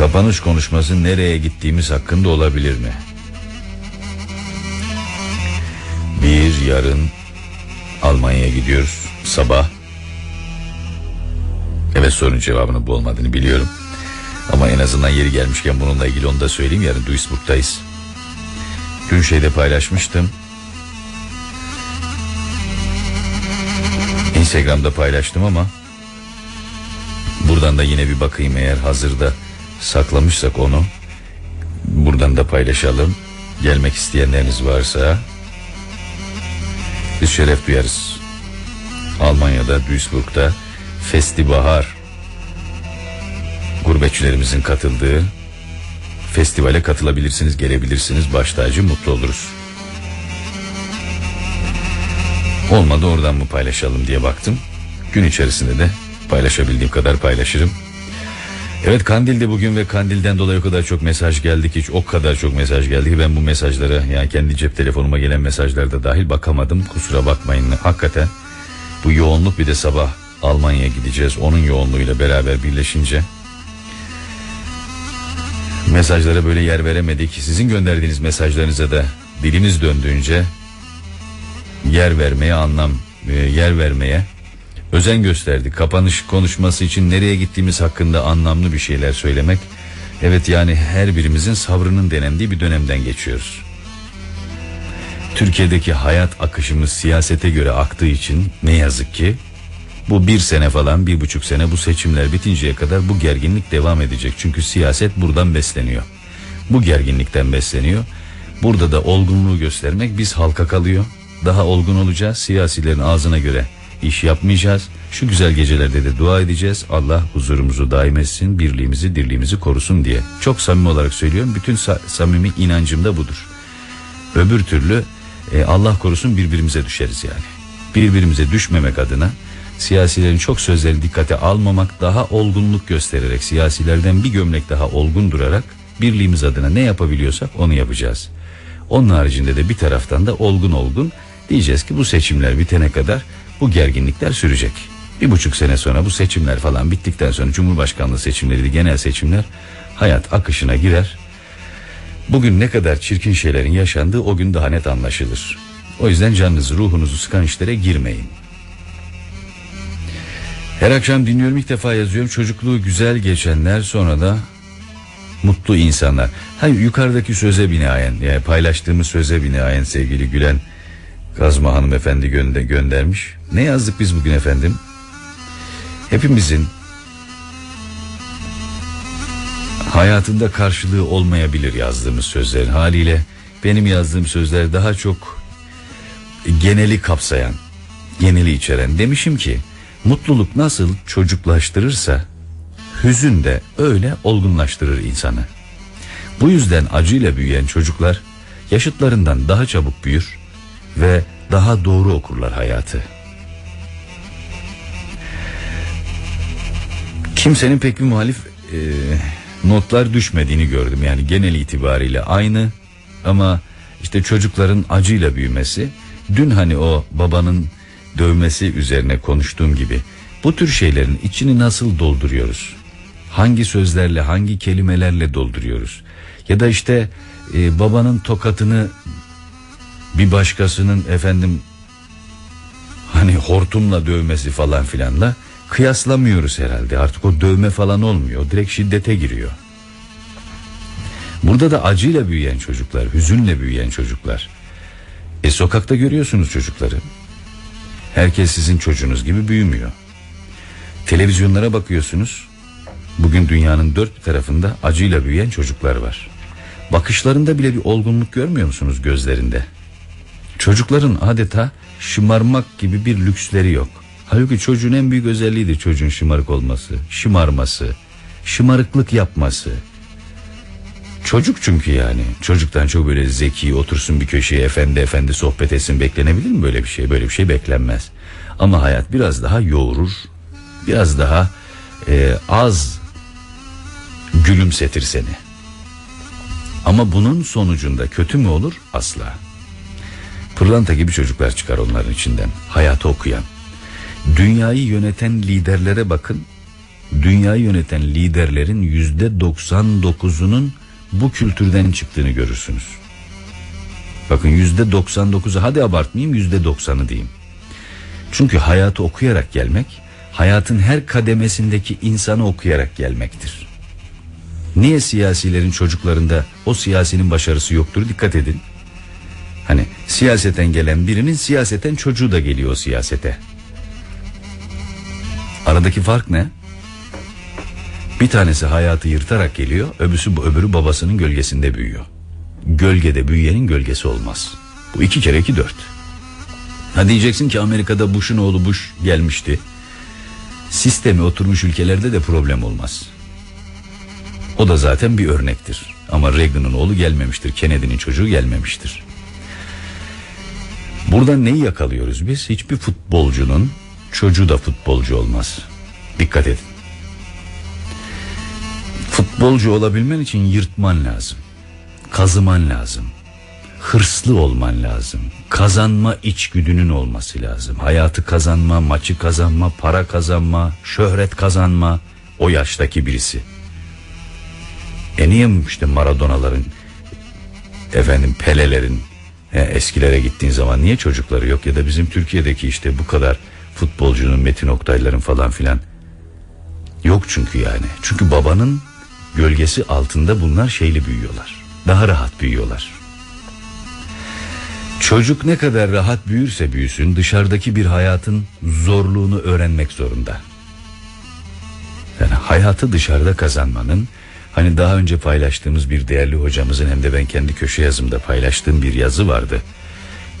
Kapanış konuşması nereye gittiğimiz hakkında olabilir mi? Bir yarın Almanya'ya gidiyoruz sabah. Evet sorunun cevabının bu olmadığını biliyorum. Ama en azından yeri gelmişken bununla ilgili onu da söyleyeyim. Yarın Duisburg'dayız. Dün şeyde paylaşmıştım. Instagram'da paylaştım ama buradan da yine bir bakayım eğer hazırda saklamışsak onu buradan da paylaşalım. Gelmek isteyenleriniz varsa biz şeref duyarız. Almanya'da Duisburg'da Festibahar gurbetçilerimizin katıldığı festivale katılabilirsiniz, gelebilirsiniz. Baş tacı mutlu oluruz. Olmadı oradan mı paylaşalım diye baktım. Gün içerisinde de paylaşabildiğim kadar paylaşırım. Evet Kandil'de bugün ve Kandil'den dolayı o kadar çok mesaj geldi ki o kadar çok mesaj geldi ki ben bu mesajlara yani kendi cep telefonuma gelen mesajlarda dahil bakamadım. Kusura bakmayın hakikaten bu yoğunluk bir de sabah Almanya'ya gideceğiz. Onun yoğunluğuyla beraber birleşince mesajlara böyle yer veremedik. Sizin gönderdiğiniz mesajlarınıza da dilimiz döndüğünce yer vermeye anlam e, yer vermeye özen gösterdik. Kapanış konuşması için nereye gittiğimiz hakkında anlamlı bir şeyler söylemek. Evet yani her birimizin sabrının denendiği bir dönemden geçiyoruz. Türkiye'deki hayat akışımız siyasete göre aktığı için ne yazık ki bu bir sene falan bir buçuk sene bu seçimler bitinceye kadar bu gerginlik devam edecek. Çünkü siyaset buradan besleniyor. Bu gerginlikten besleniyor. Burada da olgunluğu göstermek biz halka kalıyor. Daha olgun olacağız. Siyasilerin ağzına göre iş yapmayacağız. Şu güzel gecelerde de dua edeceğiz. Allah huzurumuzu daim etsin, birliğimizi, dirliğimizi korusun diye. Çok samimi olarak söylüyorum. Bütün sa- samimi inancım da budur. Öbür türlü e, Allah korusun birbirimize düşeriz yani. Birbirimize düşmemek adına siyasilerin çok sözlerini dikkate almamak daha olgunluk göstererek siyasilerden bir gömlek daha olgun durarak birliğimiz adına ne yapabiliyorsak onu yapacağız. Onun haricinde de bir taraftan da olgun olgun diyeceğiz ki bu seçimler bitene kadar bu gerginlikler sürecek. Bir buçuk sene sonra bu seçimler falan bittikten sonra Cumhurbaşkanlığı seçimleri genel seçimler hayat akışına girer. Bugün ne kadar çirkin şeylerin yaşandığı o gün daha net anlaşılır. O yüzden canınızı ruhunuzu sıkan işlere girmeyin. Her akşam dinliyorum ilk defa yazıyorum çocukluğu güzel geçenler sonra da mutlu insanlar. Hayır yukarıdaki söze binaen yani paylaştığımız söze binaen sevgili Gülen Kazma hanımefendi gönde göndermiş. Ne yazdık biz bugün efendim? Hepimizin hayatında karşılığı olmayabilir yazdığımız sözlerin haliyle benim yazdığım sözler daha çok geneli kapsayan, geneli içeren. Demişim ki mutluluk nasıl çocuklaştırırsa hüzün de öyle olgunlaştırır insanı. Bu yüzden acıyla büyüyen çocuklar yaşıtlarından daha çabuk büyür ve daha doğru okurlar hayatı. Kimsenin pek bir muhalif e, notlar düşmediğini gördüm. Yani genel itibariyle aynı ama işte çocukların acıyla büyümesi. Dün hani o babanın dövmesi üzerine konuştuğum gibi bu tür şeylerin içini nasıl dolduruyoruz? Hangi sözlerle, hangi kelimelerle dolduruyoruz? Ya da işte e, babanın tokatını bir başkasının efendim hani hortumla dövmesi falan filanla kıyaslamıyoruz herhalde. Artık o dövme falan olmuyor. Direkt şiddete giriyor. Burada da acıyla büyüyen çocuklar, hüzünle büyüyen çocuklar. E sokakta görüyorsunuz çocukları. Herkes sizin çocuğunuz gibi büyümüyor. Televizyonlara bakıyorsunuz. Bugün dünyanın dört bir tarafında acıyla büyüyen çocuklar var. Bakışlarında bile bir olgunluk görmüyor musunuz gözlerinde? Çocukların adeta şımarmak gibi bir lüksleri yok. Halbuki çocuğun en büyük özelliğidir çocuğun şımarık olması, şımarması, şımarıklık yapması. Çocuk çünkü yani. Çocuktan çok böyle zeki otursun bir köşeye efendi efendi sohbet etsin beklenebilir mi böyle bir şey? Böyle bir şey beklenmez. Ama hayat biraz daha yoğurur. Biraz daha e, az gülümsetir seni. Ama bunun sonucunda kötü mü olur? Asla. Pırlanta gibi çocuklar çıkar onların içinden. Hayatı okuyan. Dünyayı yöneten liderlere bakın. dünyayı yöneten liderlerin yüzde 99'unun bu kültürden çıktığını görürsünüz. Bakın yüzde 99'u hadi abartmayayım yüzde 90'ı diyeyim. Çünkü hayatı okuyarak gelmek, hayatın her kademesindeki insanı okuyarak gelmektir. Niye siyasilerin çocuklarında o siyasinin başarısı yoktur dikkat edin. Hani siyaseten gelen birinin siyaseten çocuğu da geliyor siyasete. Aradaki fark ne? Bir tanesi hayatı yırtarak geliyor, öbüsü öbürü babasının gölgesinde büyüyor. Gölgede büyüyenin gölgesi olmaz. Bu iki kere iki dört. Ha diyeceksin ki Amerika'da Bush'un oğlu Bush gelmişti. Sistemi oturmuş ülkelerde de problem olmaz. O da zaten bir örnektir. Ama Reagan'ın oğlu gelmemiştir. Kennedy'nin çocuğu gelmemiştir. Burada neyi yakalıyoruz biz? Hiçbir futbolcunun çocuğu da futbolcu olmaz. Dikkat edin. Futbolcu olabilmen için yırtman lazım. Kazıman lazım. Hırslı olman lazım. Kazanma içgüdünün olması lazım. Hayatı kazanma, maçı kazanma, para kazanma, şöhret kazanma o yaştaki birisi. E niye işte Maradona'ların efendim Pele'lerin e, eskilere gittiğin zaman niye çocukları yok ya da bizim Türkiye'deki işte bu kadar futbolcunun Metin Oktay'ların falan filan yok çünkü yani. Çünkü babanın gölgesi altında bunlar şeyli büyüyorlar. Daha rahat büyüyorlar. Çocuk ne kadar rahat büyürse büyüsün dışarıdaki bir hayatın zorluğunu öğrenmek zorunda. Yani hayatı dışarıda kazanmanın hani daha önce paylaştığımız bir değerli hocamızın hem de ben kendi köşe yazımda paylaştığım bir yazı vardı.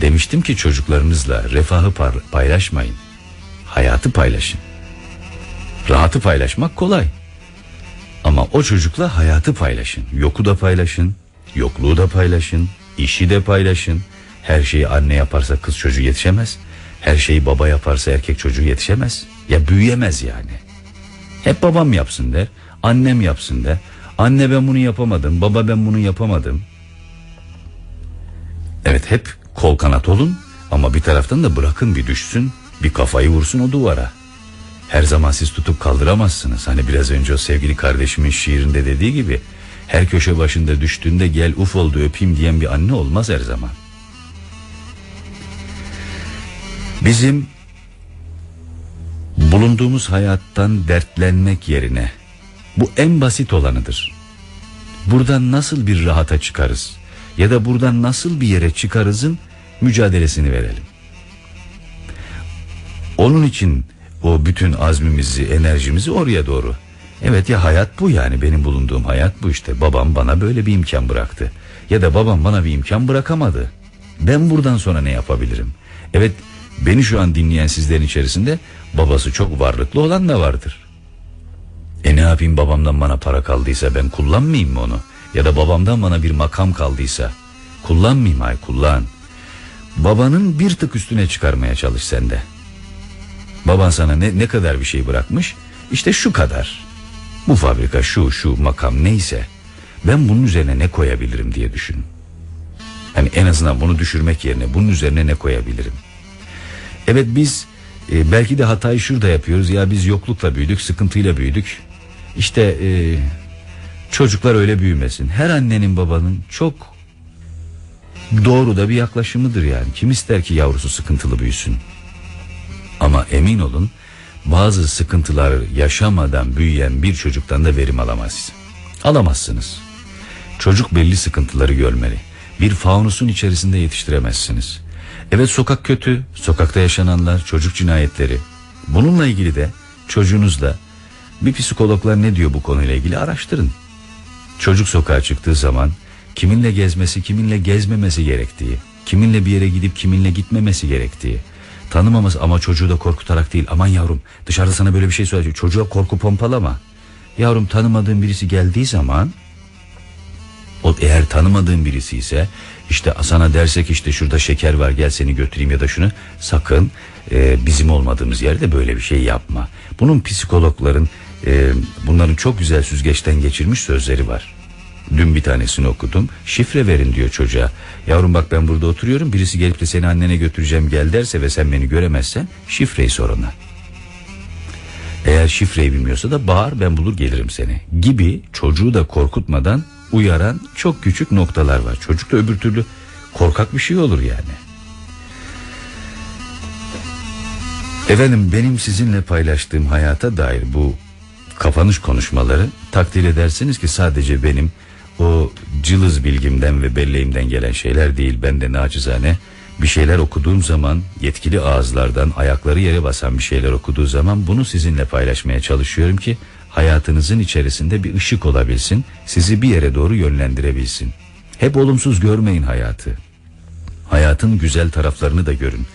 Demiştim ki çocuklarınızla refahı paylaşmayın. Hayatı paylaşın. Rahatı paylaşmak kolay. Ama o çocukla hayatı paylaşın. Yoku da paylaşın, yokluğu da paylaşın, işi de paylaşın. Her şeyi anne yaparsa kız çocuğu yetişemez. Her şeyi baba yaparsa erkek çocuğu yetişemez. Ya büyüyemez yani. Hep babam yapsın der, annem yapsın der. Anne ben bunu yapamadım, baba ben bunu yapamadım. Evet hep kol kanat olun ama bir taraftan da bırakın bir düşsün, bir kafayı vursun o duvara. Her zaman siz tutup kaldıramazsınız. Hani biraz önce o sevgili kardeşimin şiirinde dediği gibi her köşe başında düştüğünde gel uf oldu öpeyim diyen bir anne olmaz her zaman. Bizim bulunduğumuz hayattan dertlenmek yerine bu en basit olanıdır. Buradan nasıl bir rahata çıkarız ya da buradan nasıl bir yere çıkarızın mücadelesini verelim. Onun için o bütün azmimizi, enerjimizi oraya doğru. Evet ya hayat bu yani benim bulunduğum hayat bu işte. Babam bana böyle bir imkan bıraktı. Ya da babam bana bir imkan bırakamadı. Ben buradan sonra ne yapabilirim? Evet beni şu an dinleyen sizlerin içerisinde babası çok varlıklı olan da vardır. Yapayım babamdan bana para kaldıysa ben kullanmayayım mı onu? Ya da babamdan bana bir makam kaldıysa kullanmayayım ay kullan. Babanın bir tık üstüne çıkarmaya çalış sen de. Baban sana ne, ne kadar bir şey bırakmış? İşte şu kadar. Bu fabrika şu şu makam neyse ben bunun üzerine ne koyabilirim diye düşün. Hani en azından bunu düşürmek yerine bunun üzerine ne koyabilirim? Evet biz e, belki de hatayı şurada yapıyoruz. Ya biz yoklukla büyüdük, sıkıntıyla büyüdük. İşte e, çocuklar öyle büyümesin. Her annenin babanın çok doğru da bir yaklaşımıdır yani. Kim ister ki yavrusu sıkıntılı büyüsün? Ama emin olun bazı sıkıntılar yaşamadan büyüyen bir çocuktan da verim alamazsınız. Alamazsınız. Çocuk belli sıkıntıları görmeli. Bir faunusun içerisinde yetiştiremezsiniz. Evet sokak kötü, sokakta yaşananlar, çocuk cinayetleri. Bununla ilgili de çocuğunuzla bir psikologlar ne diyor bu konuyla ilgili araştırın. Çocuk sokağa çıktığı zaman kiminle gezmesi, kiminle gezmemesi gerektiği, kiminle bir yere gidip kiminle gitmemesi gerektiği, tanımaması ama çocuğu da korkutarak değil. Aman yavrum dışarıda sana böyle bir şey söyleyecek. Çocuğa korku pompalama. Yavrum tanımadığın birisi geldiği zaman o eğer tanımadığın birisi ise işte sana dersek işte şurada şeker var gel seni götüreyim ya da şunu sakın e, bizim olmadığımız yerde böyle bir şey yapma. Bunun psikologların e, bunların çok güzel süzgeçten geçirmiş sözleri var. Dün bir tanesini okudum. Şifre verin diyor çocuğa. Yavrum bak ben burada oturuyorum. Birisi gelip de seni annene götüreceğim gel derse ve sen beni göremezsen şifreyi sor ona. Eğer şifreyi bilmiyorsa da bağır ben bulur gelirim seni. Gibi çocuğu da korkutmadan uyaran çok küçük noktalar var. Çocuk da öbür türlü korkak bir şey olur yani. Efendim benim sizinle paylaştığım hayata dair bu kapanış konuşmaları takdir edersiniz ki sadece benim o cılız bilgimden ve belleğimden gelen şeyler değil. Ben de nacizane bir şeyler okuduğum zaman yetkili ağızlardan ayakları yere basan bir şeyler okuduğu zaman bunu sizinle paylaşmaya çalışıyorum ki hayatınızın içerisinde bir ışık olabilsin, sizi bir yere doğru yönlendirebilsin. Hep olumsuz görmeyin hayatı. Hayatın güzel taraflarını da görün.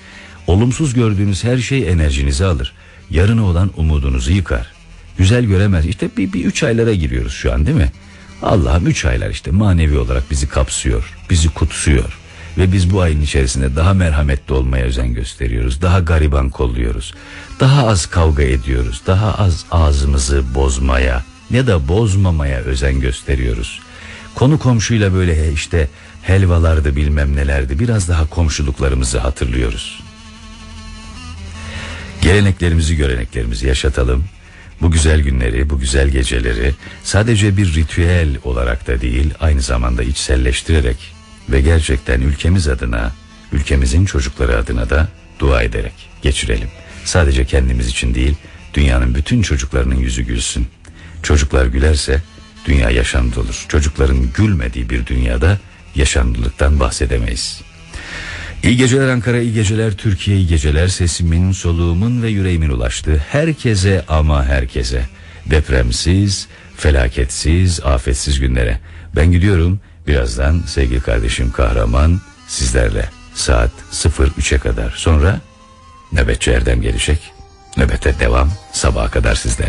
Olumsuz gördüğünüz her şey enerjinizi alır. Yarına olan umudunuzu yıkar. Güzel göremez. İşte bir, bir üç aylara giriyoruz şu an değil mi? Allah'ım üç aylar işte manevi olarak bizi kapsıyor. Bizi kutsuyor. Ve biz bu ayın içerisinde daha merhametli olmaya özen gösteriyoruz. Daha gariban kolluyoruz. Daha az kavga ediyoruz. Daha az ağzımızı bozmaya ya da bozmamaya özen gösteriyoruz. Konu komşuyla böyle işte helvalardı bilmem nelerdi biraz daha komşuluklarımızı hatırlıyoruz. Geleneklerimizi göreneklerimizi yaşatalım. Bu güzel günleri, bu güzel geceleri sadece bir ritüel olarak da değil aynı zamanda içselleştirerek ve gerçekten ülkemiz adına, ülkemizin çocukları adına da dua ederek geçirelim. Sadece kendimiz için değil, dünyanın bütün çocuklarının yüzü gülsün. Çocuklar gülerse dünya yaşamlı olur. Çocukların gülmediği bir dünyada yaşamlılıktan bahsedemeyiz. İyi geceler Ankara, iyi geceler Türkiye, iyi geceler sesimin, soluğumun ve yüreğimin ulaştığı herkese ama herkese. Depremsiz, felaketsiz, afetsiz günlere. Ben gidiyorum birazdan sevgili kardeşim kahraman sizlerle saat 03'e kadar. Sonra nöbetçi Erdem gelecek. Nöbete devam sabaha kadar sizlerle.